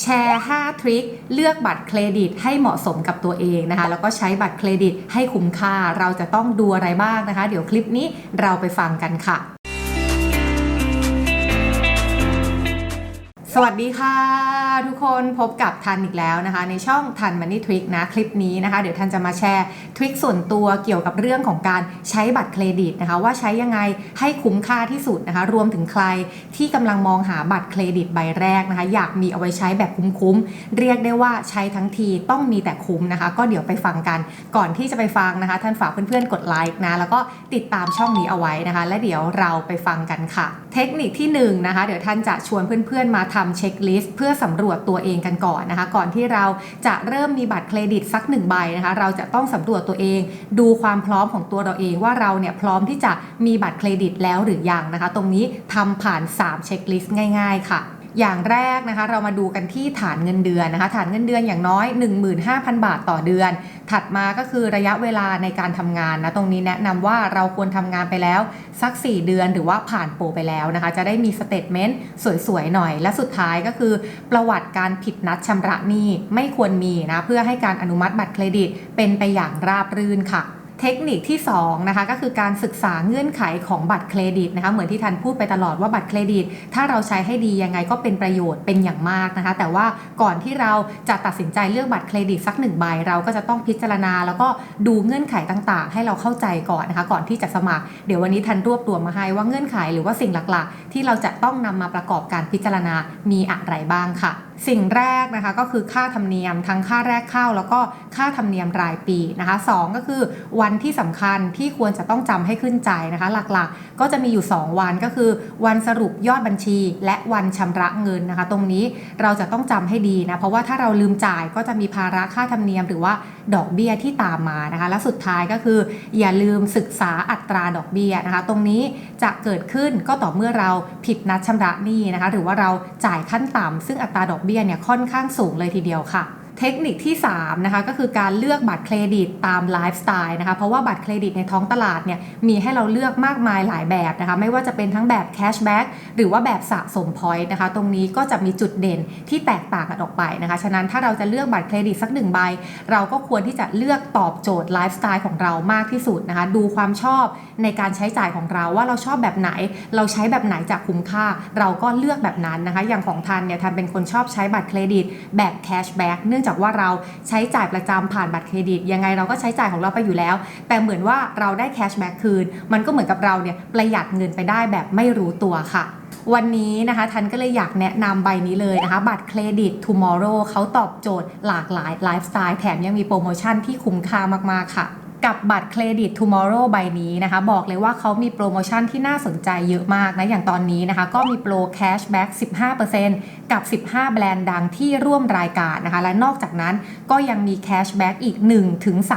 แชร์ 5 ทริค เลือกบัตรเครดิตให้เหมาะสมกับตัวเองนะคะ แล้วก็ใช้บัตรเครดิตให้คุ้มค่า เราจะต้องดูอะไรบ้างนะคะ เดี๋ยวคลิปนี้เราไปฟังกันค่ะ สวัสดีค่ะะทุกคนพบกับทันอีกแล้วนะคะ ในช่องทันมันนี่ทริคนะคลิปนี้นะคะ เดี๋ยวทันจะมาแชร์ทริคส่วนตัวเกี่ยวกับเรื่องของการใช้บัตรเครดิตนะคะ ว่าใช้ยังไงให้คุ้มค่าที่สุดนะคะ รวมถึงใครที่กำลังมองหาบัตรเครดิตใบแรกนะคะ อยากมีเอาไว้ใช้แบบคุ้มๆเรียกได้ว่าใช้ทั้งทีต้องมีแต่คุ้มนะคะ ก็เดี๋ยวไปฟังกันก่อนที่จะไปฟังนะคะ ท่านฝากเพื่อนๆกดไลค์นะแล้วก็ติดตามช่องนี้เอาไว้นะคะ และเดี๋ยวเราไปฟังกันค่ะ เทคนิคที่หนึ่งนะคะเดี๋ยวท่านจะชวนเพื่อนๆมาทำเช็คลิสต์เพื่อสำรวจตัวเองกันก่อนนะคะ ก่อนที่เราจะเริ่มมีบัตรเครดิตสักหนึ่งใบนะคะ เราจะต้องสำรวจตัวเอง ดูความพร้อมของตัวเราเองว่าเราเนี่ยพร้อมที่จะมีบัตรเครดิตแล้วหรือยังนะคะ ตรงนี้ทำผ่าน 3 เช็คลิสต์ง่าย ๆ ค่ะ อย่างแรกนะคะเรามาดูกันที่ฐานเงินเดือนนะคะฐานเงินเดือนอย่างน้อย 15,000 บาทต่อเดือน ถัดมาก็คือระยะเวลาในการทำงานนะตรงนี้แนะนำว่าเราควรทำงานไปแล้วสัก 4 เดือนหรือว่าผ่านโปรไปแล้วนะคะ จะได้มีสเตทเมนต์สวยๆหน่อย และสุดท้ายก็คือ ประวัติการผิดนัดชำระหนี้ไม่ควรมีนะเพื่อให้การอนุมัติบัตรเครดิตเป็นไปอย่างราบรื่นค่ะ เทคนิคที่2นะคะก็คือการศึกษาเงื่อนไขของบัตรเครดิตนะคะเหมือนที่ทันพูดไปตลอดว่าบัตรเครดิต ถ้าเราใช้ให้ดียังไงก็เป็นประโยชน์เป็นอย่างมากนะคะ แต่ว่าก่อนที่เราจะตัดสินใจเลือกบัตรเครดิตสักหนึ่งใบเราก็จะต้องพิจารณา แล้วก็ดูเงื่อนไขต่างๆ ให้เราเข้าใจก่อนนะคะก่อนที่จะสมัคร เดี๋ยววันนี้ทันรวบรวมมาให้ว่าเงื่อนไขหรือว่าสิ่งหลักๆ ที่เราจะต้องนำมาประกอบการพิจารณามีอะไรบ้างค่ะสิ่งแรกนะคะก็คือค่าธรรมเนียมทั้งค่าแรกเข้า แล้วก็ค่าธรรมเนียมรายปีนะคะสองก็คือวันที่สำคัญที่ควรจะต้องจำให้ขึ้นใจนะคะ หลักๆ ก็จะมีอยู่ 2 วันก็คือ วันสรุปยอดบัญชี และวันชำระเงินนะคะ ตรงนี้เราจะต้องจำให้ดีนะเพราะว่าถ้าเราลืมจ่ายก็จะมีภาระค่าธรรมเนียมหรือว่าดอกเบี้ยที่ตามมานะคะและสุดท้ายก็คือ อย่าลืมศึกษาอัตราดอกเบี้ยนะคะ ตรงนี้จะเกิดขึ้นก็ต่อเมื่อเราผิดนัดชำระหนี้นะคะ หรือว่าเราจ่ายขั้นต่ำซึ่งอัตราดอกเบี้ยเนี่ยค่อนข้างสูงเลยทีเดียวค่ะ เทคนิคที่3นะคะก็คือการเลือกบัตรเครดิตตามไลฟ์สไตล์นะคะเพราะว่าบัตรเครดิตในท้องตลาดเนี่ยมีให้เราเลือกมากมายหลายแบบนะคะไม่ว่าจะเป็นทั้งแบบแคชแบ็กหรือว่าแบบสะสมพอยต์นะคะตรงนี้ก็จะมีจุดเด่นที่แตกต่างกันออกไปนะคะฉะนั้นถ้าเราจะเลือกบัตรเครดิตสักหนึ่งใบ เราก็ควรที่จะเลือกตอบโจทย์ไลฟ์สไตล์ของเรามากที่สุดนะคะดูความชอบในการใช้จ่ายของเราว่าเราชอบแบบไหน เราใช้แบบไหนจากคุ้มค่า เราก็เลือกแบบนั้นนะคะอย่างของทันเนี่ยทันเป็นคนชอบใช้บัตรเครดิตแบบแคชแบ็กเนื่องจากว่าเราใช้จ่ายประจำผ่านบัตรเครดิต ยังไงเราก็ใช้จ่ายของเราไปอยู่แล้ว แต่เหมือนว่าเราได้แคชแบ็กคืน มันก็เหมือนกับเราเนี่ยประหยัดเงินไปได้แบบไม่รู้ตัวค่ะวันนี้นะคะทันก็เลยอยากแนะนำใบนี้เลยนะคะ บัตรเครดิต Tomorrow เขาตอบโจทย์หลากหลายไลฟ์สไตล์แถมยังมีโปรโมชั่นที่คุ้มค่ามาก ๆ ค่ะ กับบัตรเครดิต Tomorrow ใบนี้นะคะ บอกเลยว่าเขามีโปรโมชั่นที่น่าสนใจเยอะมากนะ อย่างตอนนี้นะคะ ก็มีโปรแคชแบ็ก15%กับ 15 แบรนด์ดังที่ร่วมรายการนะคะ และนอกจากนั้นก็ยังมีแคชแบ็กอีก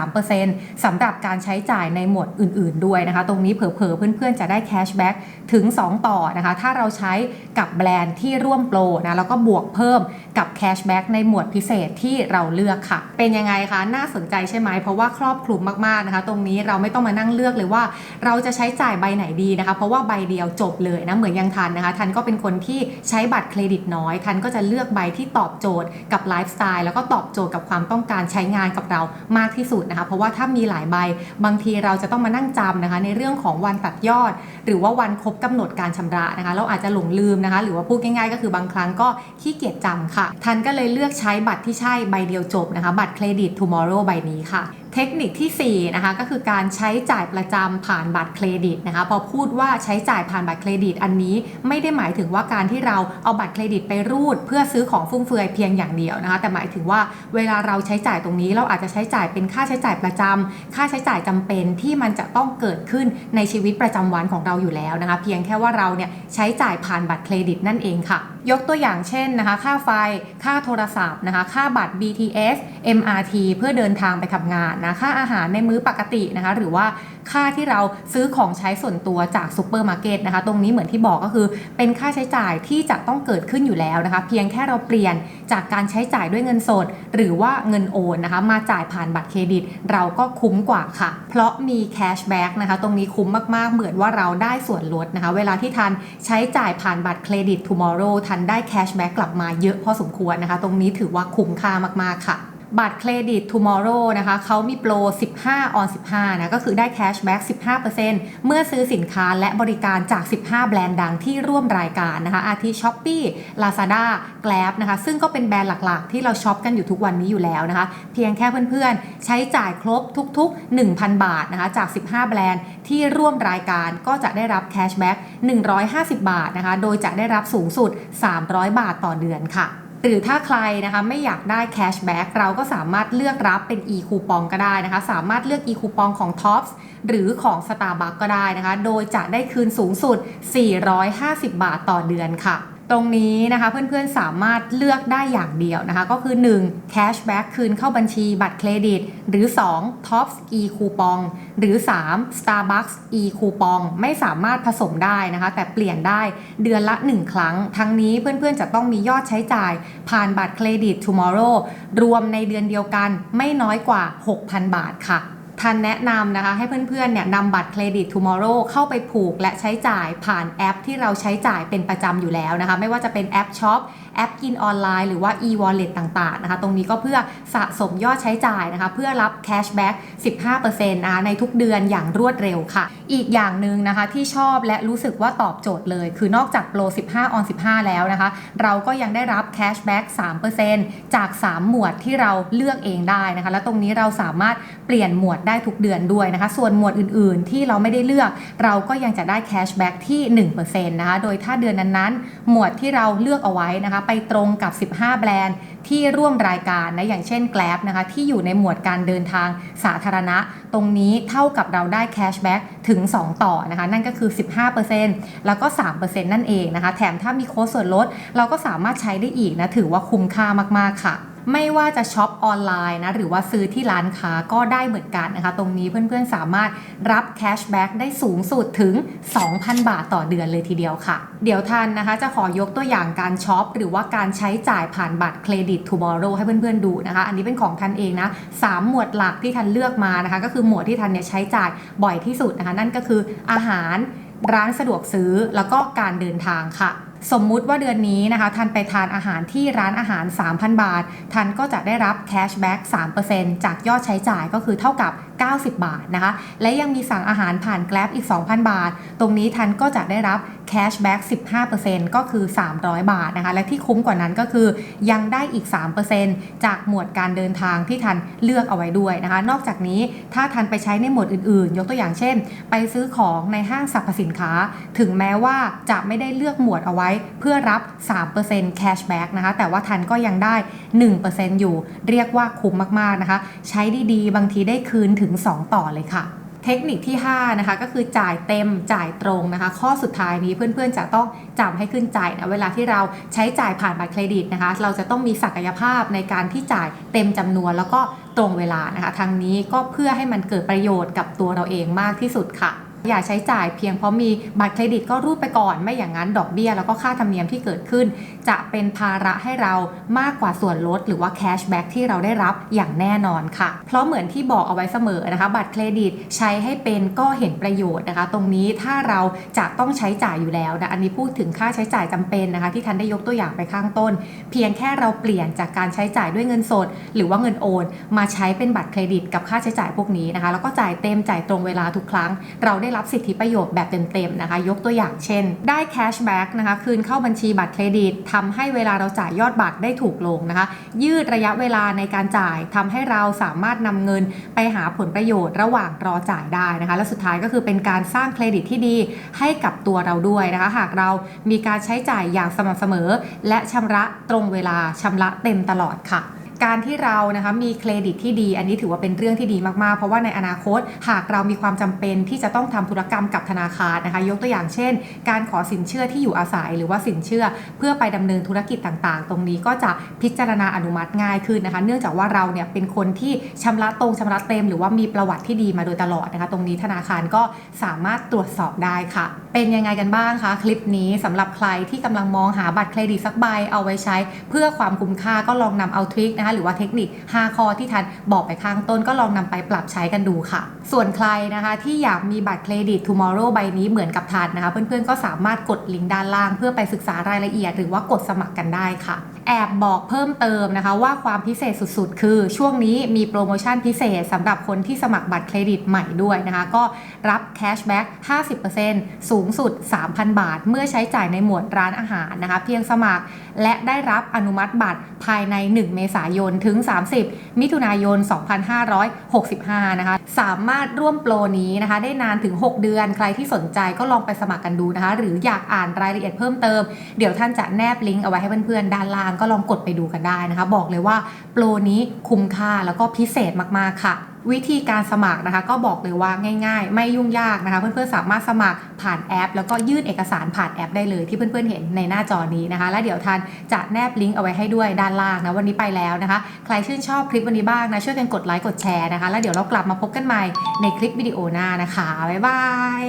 1-3%สำหรับการใช้จ่ายในหมวดอื่น ๆ ด้วยนะคะ ตรงนี้เผลอๆ เพื่อนๆ จะได้แคชแบ็กถึง 2 ต่อนะคะ ถ้าเราใช้กับแบรนด์ที่ร่วมโปรนะแล้วก็บวกเพิ่มกับแคชแบ็กในหมวดพิเศษที่เราเลือกค่ะ เป็นยังไงคะ น่าสนใจใช่ไหม เพราะว่าครอบคลุมมากๆนะคะ ตรงนี้เราไม่ต้องมานั่งเลือกเลยว่า เราจะใช้จ่ายใบไหนดีนะคะ เพราะว่าใบเดียวจบเลยนะเหมือนยังทันนะคะ ทันก็เป็นคนที่ใช้บัตรเครดิตน้อย ทันก็จะเลือกใบที่ตอบโจทย์กับไลฟ์สไตล์แล้วก็ตอบโจทย์กับความต้องการใช้งานกับเรามากที่สุดนะคะ เพราะว่าถ้ามีหลายใบบางทีเราจะต้องมานั่งจำนะคะ ในเรื่องของวันตัดยอด หรือว่าวันครบกำหนดการชำระนะคะ เราอาจจะหลงลืมนะคะ หรือว่าพูดง่ายๆ ก็คือบางครั้งก็ขี้เกียจจำค่ะ ทันก็เลยเลือกใช้บัตรที่ใช่ใบเดียวจบนะคะ บัตรเครดิต tomorrow ใบนี้ค่ะ เทคนิคที่ 4 นะคะ ก็คือการใช้จ่ายประจำผ่านบัตรเครดิตนะคะ พอพูดว่าใช้จ่ายผ่านบัตรเครดิตอันนี้ ไม่ได้หมายถึงว่าการที่เราเอาบัตรเครดิตไปรูด เพื่อซื้อของฟุ่มเฟือยเพียงอย่างเดียวนะคะ แต่หมายถึงว่าเวลาเราใช้จ่ายตรงนี้ เราอาจจะใช้จ่ายเป็นค่าใช้จ่ายประจำค่าใช้จ่ายจำเป็นที่มันจะต้องเกิดขึ้นในชีวิตประจำวันของเราอยู่แล้วนะคะ เพียงแค่ว่าเราเนี่ยใช้จ่ายผ่านบัตรเครดิตนั่นเองค่ะ ยกตัวอย่างเช่นนะคะค่าไฟ ค่าโทรศัพท์นะคะค่าบัตร BTS MRT เพื่อเดินทางไปทำงานนะค่าอาหารในมื้อปกตินะคะหรือว่า ค่าที่เราซื้อของใช้ส่วนตัวจากซูเปอร์มาร์เก็ตนะคะ ตรงนี้เหมือนที่บอกก็คือ เป็นค่าใช้จ่ายที่จะต้องเกิดขึ้นอยู่แล้วนะคะ เพียงแค่เราเปลี่ยนจากการใช้จ่ายด้วยเงินสด หรือว่าเงินโอนนะคะ มาจ่ายผ่านบัตรเครดิต เราก็คุ้มกว่าค่ะ เพราะมีแคชแบ็กนะคะ ตรงนี้คุ้มมากๆ เหมือนว่าเราได้ส่วนลดนะคะ เวลาที่ทันใช้จ่ายผ่านบัตรเครดิต tomorrow ทันได้แคชแบ็กกลับมาเยอะพอสมควรนะคะ ตรงนี้ถือว่าคุ้มค่ามากๆค่ะ บัตรเครดิต tomorrow นะคะเขามีโปร 15 on 15 นะ ก็คือได้แคชแบ็ก15%เมื่อซื้อสินค้าและบริการจาก 15 แบรนด์ดังที่ร่วมรายการนะคะ อาทิ Shopee Lazada Grab นะคะ ซึ่งก็เป็นแบรนด์หลักๆ ที่เราช็อปกันอยู่ทุกวันนี้อยู่แล้วนะคะ เพียงแค่เพื่อนๆ ใช้จ่ายครบทุก ๆ 1,000 บาทนะคะ จาก 15 แบรนด์ที่ร่วมรายการก็จะได้รับแคชแบ็ก150 บาทนะคะ โดยจะได้รับสูงสุด 300 บาทต่อเดือนค่ะ หรือถ้าใครนะคะไม่อยากได้แคชแบ็กเราก็สามารถเลือกรับเป็น e คูปองก็ได้นะคะ สามารถเลือก e คูปองของ Tops หรือของ Starbucks ก็ได้นะคะ โดยจะได้คืนสูงสุด 450 บาทต่อเดือนค่ะ ตรงนี้นะคะเพื่อนๆสามารถเลือกได้อย่างเดียวนะคะ ก็คือ 1. Cashback คืนเข้าบัญชีบัตรเครดิต หรือ 2. Tops e คูปองหรือ 3. Starbucks e คูปองไม่สามารถผสมได้นะคะ แต่เปลี่ยนได้เดือนละ 1 ครั้ง ทั้งนี้เพื่อนๆจะต้องมียอดใช้จ่าย ผ่านบัตรเครดิต Tomorrow รวมในเดือนเดียวกันไม่น้อยกว่า 6,000 บาทค่ะ ท่านแนะนำนะคะให้เพื่อนๆเนี่ยนำบัตรเครดิต Tomorrow เข้าไปผูกและใช้จ่ายผ่านแอปที่เราใช้จ่ายเป็นประจำอยู่แล้วนะคะ ไม่ว่าจะเป็นแอปช็อป แอปกินออนไลน์หรือว่า e-wallet ต่างๆนะคะตรงนี้ก็เพื่อสะสมยอดใช้จ่ายนะคะเพื่อรับแคชแบ็ก15%นะคะในทุกเดือนอย่างรวดเร็วค่ะ อีกอย่างหนึ่งนะคะที่ชอบและรู้สึกว่าตอบโจทย์เลย คือนอกจากโปร 15 on 15 แล้วนะคะ เราก็ยังได้รับแคชแบ็ก3%จาก 3 หมวดที่เราเลือกเองได้นะคะ และตรงนี้เราสามารถเปลี่ยนหมวดได้ทุกเดือนด้วยนะคะ ส่วนหมวดอื่นๆ ที่เราไม่ได้เลือก เราก็ยังจะได้แคชแบ็กที่1%นะคะโดยถ้าเดือนนั้นๆ หมวดที่เราเลือกเอาไว้นะคะไปตรงกับ 15 แบรนด์ที่ร่วมรายการนะอย่างเช่น Grab นะคะที่อยู่ในหมวดการเดินทางสาธารณะ ตรงนี้เท่ากับเราได้แคชแบ็กถึง 2 ต่อนะคะ นั่นก็คือ 15%แล้วก็ 3%นั่นเองนะคะ แถมถ้ามีโค้ดส่วนลด เราก็สามารถใช้ได้อีกนะ ถือว่าคุ้มค่ามาก ๆ ค่ะ ไม่ว่าจะช็อปออนไลน์นะหรือว่าซื้อที่ร้านค้าก็ได้เหมือนกันนะคะ ตรงนี้เพื่อนๆสามารถรับแคชแบ็กได้สูงสุดถึง 2,000 บาทต่อเดือนเลยทีเดียวค่ะ เดี๋ยวทันนะคะจะขอยกตัวอย่างการช็อปหรือว่าการใช้จ่ายผ่านบัตรเครดิต Tomorrow ให้เพื่อนๆดูนะคะ อันนี้เป็นของทันเองนะสามหมวดหลักที่ทันเลือกมานะคะ ก็คือหมวดที่ทันเนี่ยใช้จ่ายบ่อยที่สุดนะคะ นั่นก็คืออาหารร้านสะดวกซื้อแล้วก็การเดินทางค่ะ สมมุติว่าเดือนนี้นะคะทันไปทานอาหารที่ร้านอาหาร 3,000 บาททันก็จะได้รับแคชแบ็ก3%จากยอดใช้จ่ายก็คือเท่ากับ 90 บาทนะคะ และยังมีสั่งอาหารผ่าน Grab อีก 2,000 บาท ตรงนี้ทันก็จะได้รับแคชแบ็ก15%ก็คือ 300 บาทนะคะ และที่คุ้มกว่านั้นก็คือยังได้อีก 3%จากหมวดการเดินทางที่ทันเลือกเอาไว้ด้วยนะคะ นอกจากนี้ถ้าทันไปใช้ในหมวดอื่นๆ ยกตัวอย่างเช่น ไปซื้อของในห้างสรรพสินค้า ถึงแม้ว่าจะไม่ได้เลือกหมวดเอาไว้ เพื่อรับ 3%แคชแบ็กนะคะ แต่ว่าทันก็ยังได้ 1%อยู่ เรียกว่าคุ้มมากๆนะคะ ใช้ดีๆ บางทีได้คืนถึง 2 ต่อเลยค่ะ เทคนิคที่5นะคะก็คือจ่ายเต็มจ่ายตรงนะคะ ข้อสุดท้ายนี้เพื่อนๆจะต้องจำให้ขึ้นใจนะเวลาที่เราใช้จ่ายผ่านบัตรเครดิตนะคะ เราจะต้องมีศักยภาพในการที่จ่ายเต็มจำนวนแล้วก็ตรงเวลานะคะทางนี้ก็เพื่อให้มันเกิดประโยชน์กับตัวเราเองมากที่สุดค่ะ อย่าใช้จ่ายเพียงเพราะมีบัตรเครดิตก็รูดไปก่อน ไม่อย่างนั้นดอกเบี้ย แล้วก็ค่าธรรมเนียมที่เกิดขึ้น จะเป็นภาระให้เรามากกว่าส่วนลด หรือว่าแคชแบ็กที่เราได้รับอย่างแน่นอนค่ะ เพราะเหมือนที่บอกเอาไว้เสมอนะคะ บัตรเครดิตใช้ให้เป็นก็เห็นประโยชน์นะคะ ตรงนี้ถ้าเราจะต้องใช้จ่ายอยู่แล้วนะอันนี้พูดถึงค่าใช้จ่ายจำเป็นนะคะ ที่ทันได้ยกตัวอย่างไปข้างต้น เพียงแค่เราเปลี่ยนจากการใช้จ่ายด้วยเงินสด หรือว่าเงินโอน มาใช้เป็นบัตรเครดิตกับค่าใช้จ่ายพวกนี้นะคะ แล้วก็จ่ายเต็มจ่ายตรงเวลาทุกครั้งเราได้รับสิทธิประโยชน์แบบเต็มๆนะคะ ยกตัวอย่างเช่น ได้แคชแบ็กนะคะ คืนเข้าบัญชีบัตรเครดิตทำให้เวลาเราจ่ายยอดบัตรได้ถูกลงนะคะ ยืดระยะเวลาในการจ่ายทำให้เราสามารถนำเงินไปหาผลประโยชน์ระหว่างรอจ่ายได้นะคะ และสุดท้ายก็คือเป็นการสร้างเครดิตที่ดีให้กับตัวเราด้วยนะคะ หากเรามีการใช้จ่ายอย่างสม่ำเสมอ และชำระตรงเวลาชำระเต็มตลอดค่ะ การที่เรานะคะมีเครดิตที่ดี อันนี้ถือว่าเป็นเรื่องที่ดีมากๆ เพราะว่าในอนาคตหากเรามีความจำเป็นที่จะต้องทำธุรกรรมกับธนาคารนะคะ ยกตัวอย่างเช่น การขอสินเชื่อที่อยู่อาศัย หรือว่าสินเชื่อเพื่อไปดำเนินธุรกิจต่างๆ ตรงนี้ก็จะพิจารณาอนุมัติง่ายขึ้นนะคะ เนื่องจากว่าเราเนี่ยเป็นคนที่ชำระตรงชำระเต็ม หรือว่ามีประวัติที่ดีมาโดยตลอดนะคะ ตรงนี้ธนาคารก็สามารถตรวจสอบได้ค่ะ เป็นยังไงกันบ้างคะคลิปนี้สำหรับใครที่กำลังมองหาบัตรเครดิตสักใบเอาไว้ใช้ เพื่อความคุ้มค่าก็ลองนำเอาทริคนะคะหรือว่าเทคนิค 5 ข้อที่ทันบอกไปข้างต้นก็ลองนำไปปรับใช้กันดูค่ะ ส่วนใครนะคะที่อยากมีบัตรเครดิต tomorrow ใบนี้เหมือนกับทันนะคะ เพื่อนๆก็สามารถกดลิงก์ด้านล่าง เพื่อไปศึกษารายละเอียด หรือว่ากดสมัครกันได้ค่ะ แอบบอกเพิ่มเติมนะคะ ว่าความพิเศษสุดๆ คือช่วงนี้มีโปรโมชั่นพิเศษสำหรับคนที่สมัครบัตรเครดิตใหม่ด้วยนะคะ ก็รับแคชแบ็ก50%สูงสุด 3,000 บาท เมื่อใช้จ่ายในหมวดร้านอาหารนะคะ เพียงสมัครและได้รับอนุมัติบัตรภายใน 1 เมษายนถึง 30 มิถุนายน 2565 นะคะ สามารถร่วมโปรนี้นะคะ ได้นานถึง 6 เดือน ใครที่สนใจก็ลองไปสมัครกันดูนะคะ หรืออยากอ่านรายละเอียดเพิ่มเติม เดี๋ยวท่านจะแนบลิงก์เอาไว้ให้เพื่อนๆด้านล่างก็ลองกดไปดูกันได้นะคะ บอกเลยว่าโปรนี้คุ้มค่าแล้วก็พิเศษมากๆค่ะ วิธีการสมัครนะคะ ก็บอกเลยว่าง่าย ๆ ไม่ยุ่งยากนะคะ เพื่อนๆสามารถสมัครผ่านแอป แล้วก็ยื่นเอกสารผ่านแอปได้เลยที่เพื่อนๆเห็นในหน้าจอนี้นะคะ แล้วเดี๋ยวทันจะแนบลิงก์เอาไว้ให้ด้วยด้านล่างนะวันนี้ไปแล้วนะคะ ใครชื่นชอบคลิปวันนี้บ้างนะช่วยกันกดไลค์กดแชร์นะคะ แล้วเดี๋ยวเรากลับมาพบกันใหม่ในคลิปวิดีโอหน้านะคะบ๊ายบาย